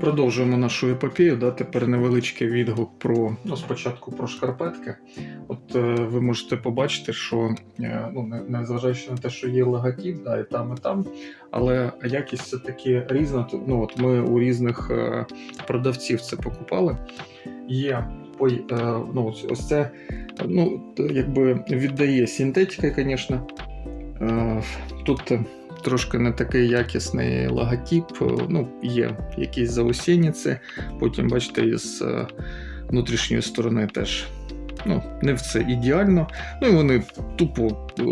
Продовжуємо нашу епопею. Да? Тепер невеличкий відгук про ну, спочатку про шкарпетки. От е, ви можете побачити, що е, ну, незважаючи на те, що є логотип, да, і там, і там, але якість все таки різна. Ну, от ми у різних е, продавців це покупали. Є ой, е, ну, ось, це ну, якби віддає синтетика, звісно. Е, тут трошки не такий якісний логотип. е, Ну, є якісь заусєнниці. Потім, бачите, із е, внутрішньої сторони теж. Ну, не все ідеально. Ну і вони тупо, е,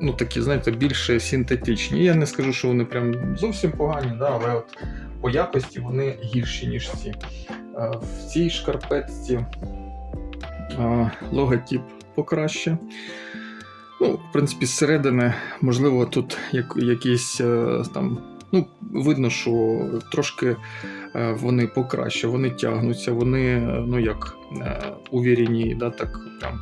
ну такі, знаєте, більше синтетичні. Я не скажу, що вони прям зовсім погані, да, але от по якості вони гірші, ніж ці. В цій шкарпетці логотип покраще. Ну, в принципі, зсередини, можливо, тут як, якісь е, там. Ну, видно, що трошки е, вони покраще, вони тягнуться, вони, е, ну як, увірені, да, так прям.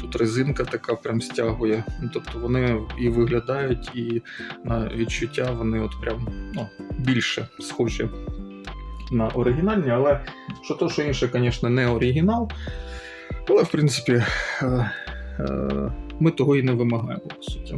Тут резинка така прям стягує. Ну, тобто вони і виглядають, і на відчуття вони от прям ну, більше схожі на оригінальні, але що то, що інше, звісно, не оригінал. Але, в принципі, ми того і не вимагаємо, по суті.